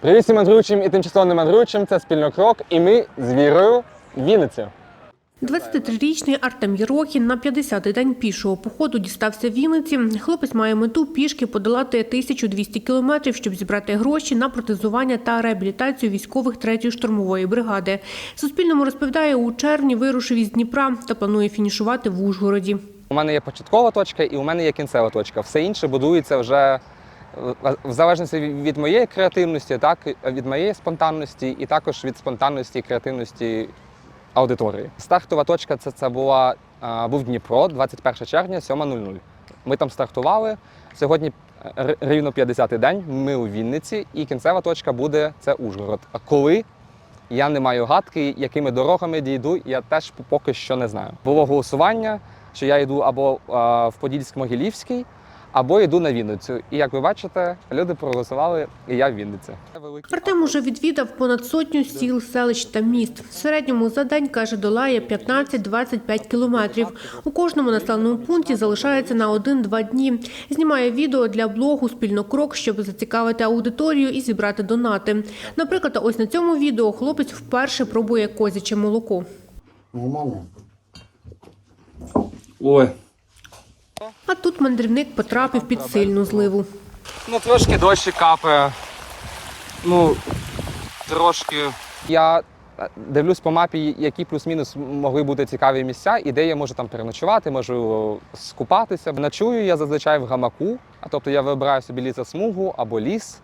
Привіт всім мандруючим і тимчасово не мандруючим. Це спільно крок, і ми з вірою в Вінниці. 23-річний Артем Єрохін на 50-й день пішого походу дістався Вінниці. Хлопець має мету пішки подолати 1200 кілометрів, щоб зібрати гроші на протезування та реабілітацію військових 3-ї штурмової бригади. Суспільному розповідає, у червні вирушив із Дніпра та планує фінішувати в Ужгороді. У мене є початкова точка і у мене є кінцева точка. Все інше будується вже в- залежності від моєї креативності, так від моєї спонтанності, і також від спонтанності і креативності аудиторії. Стартова точка це, це була був Дніпро, 21 червня, 7.00. Ми там стартували. Сьогодні е, рівно 50-й день. Ми у Вінниці, і кінцева точка буде це Ужгород. А коли я не маю гадки, якими дорогами дійду, я теж поки що не знаю. Було голосування, що я йду або а, в Подільськ-Могилівський, або йду на Вінницю. І як ви бачите, люди проголосували, і я в Вінниці. Артем уже відвідав понад сотню сіл, селищ та міст. В середньому за день, каже, долає 15-25 кілометрів. У кожному населеному пункті залишається на 1-2 дні. Знімає відео для блогу «Спільно крок», щоб зацікавити аудиторію і зібрати донати. Наприклад, ось на цьому відео хлопець вперше пробує козяче молоко. Нормально? Ой, А тут мандрівник потрапив під сильну зливу. ну трошки дощі капає. Ну, трошки. Я е, дивлюсь по мапі, які плюс-мінус могли бути цікаві місця, і де я можу там переночувати, можу скупатися. Ночую я зазвичай в гамаку, а тобто я вибираю собі лісосмугу або ліс,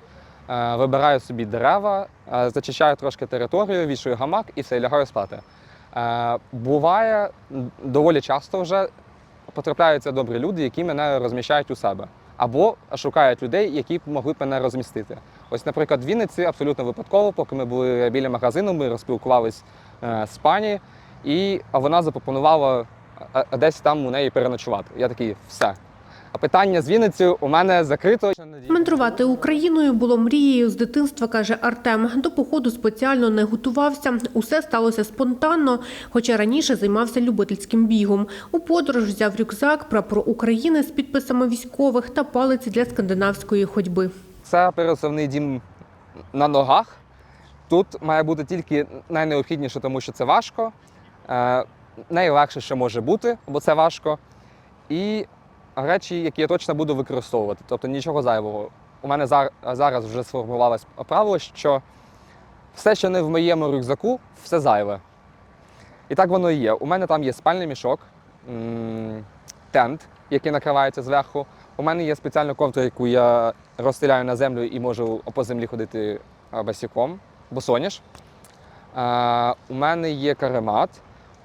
е, вибираю собі дерева, е, зачищаю трошки територію, вішаю гамак і все, лягаю спати. Буває доволі часто вже потрапляються добрі люди, які мене розміщають у себе. Або шукають людей, які могли б мене розмістити. Ось, наприклад, в Вінниці абсолютно випадково, поки ми були біля магазину, ми розпілкувались е, з пані, і вона запропонувала е, е, десь там у неї переночувати. Я такий, все. А питання з Вінницею у мене закрито. Мандрувати Україною було мрією з дитинства, каже Артем. До походу спеціально не готувався. Усе сталося спонтанно, хоча раніше займався любительським бігом. У подорож взяв рюкзак, прапор України з підписами військових та палиці для скандинавської ходьби. Це пересувний дім на ногах. Тут має бути тільки найнеобхідніше, тому що це важко. Е, найлегше, що може бути, бо це важко. І речі, які я точно буду використовувати, тобто нічого зайвого. У мене зараз вже сформувалось правило, що все, що не в моєму рюкзаку, все зайве. І так воно і є. У мене там є спальний мішок, тент, який накривається зверху. У мене є спеціальна ковдра, яку я розстеляю на землю і можу по землі ходити а, босиком, босоніж. У мене є каремат.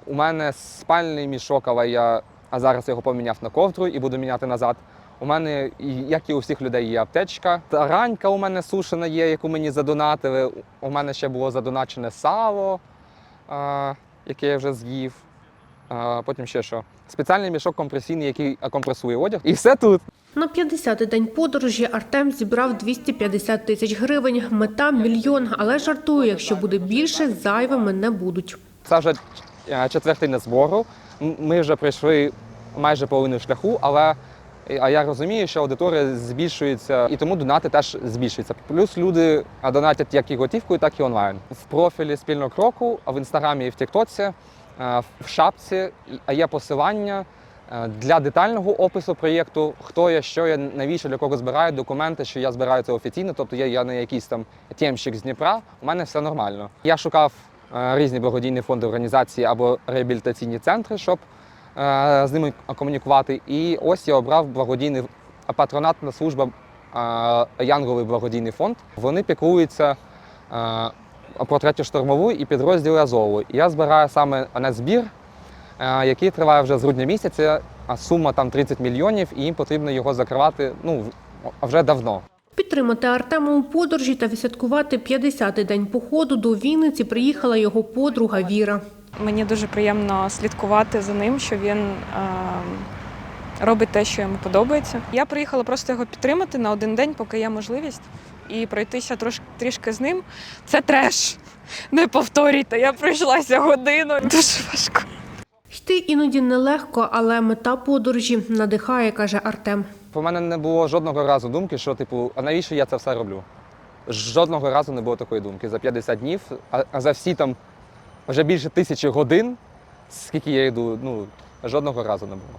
У мене спальний мішок, але я а зараз його поміняв на ковдру і буду міняти назад. У мене, як і у всіх людей, є аптечка. Таранька у мене сушена є, яку мені задонатили. У мене ще було задоначене сало, яке я вже з'їв. Потім ще що. Спеціальний мішок компресійний, який компресує одяг. І все тут. На 50-й день подорожі Артем зібрав 250 тисяч гривень. Мета – мільйон, але жартує, якщо буде більше, зайвими не будуть. Це вже е, четвертина збору. Ми вже пройшли майже половину шляху, але а я розумію, що аудиторія збільшується, і тому донати теж збільшуються. Плюс люди донатять як і готівкою, так і онлайн. В профілі спільного кроку, в інстаграмі і в Тіктоці, в шапці є посилання. е, Для детального опису проєкту, хто я, що я, навіщо для кого збираю документи, що я збираю це офіційно, тобто я, я не якийсь там тємщик з Дніпра, у мене все нормально. Я шукав різні благодійні фонди організації або реабілітаційні центри, щоб е, з ними комунікувати. І ось я обрав благодійний патронатна служба е, Янговий благодійний фонд. Вони піклуються е, про третю штурмову і підрозділи Азову. Я збираю саме на збір, е, який триває вже з грудня місяця. А сума там 30 мільйонів, і їм потрібно його закривати ну, вже давно. Підтримати Артема у подорожі та відсвяткувати 50-й день походу до Вінниці приїхала його подруга Віра. Мені дуже приємно слідкувати за ним, що він е, робить те, що йому подобається. Я приїхала просто його підтримати на один день, поки є можливість, і пройтися трош, трішки з ним. Це треш. Не повторюйте, я пройшлася годину. Дуже важко. Йти іноді нелегко, але мета подорожі надихає, каже Артем. У мене не було жодного разу думки, що типу, а навіщо я це все роблю? Жодного разу не було такої думки. За 50 днів, а за всі там вже більше тисячі годин, скільки я йду, ну, жодного разу не було.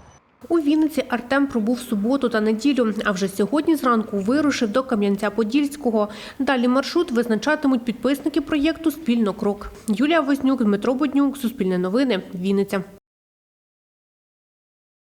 У Вінниці Артем пробув суботу та неділю, а вже сьогодні зранку вирушив до Кам'янця-Подільського. Далі маршрут визначатимуть підписники проєкту Спільно крок. Юлія Вознюк, Дмитро Боднюк, Суспільне новини, Вінниця.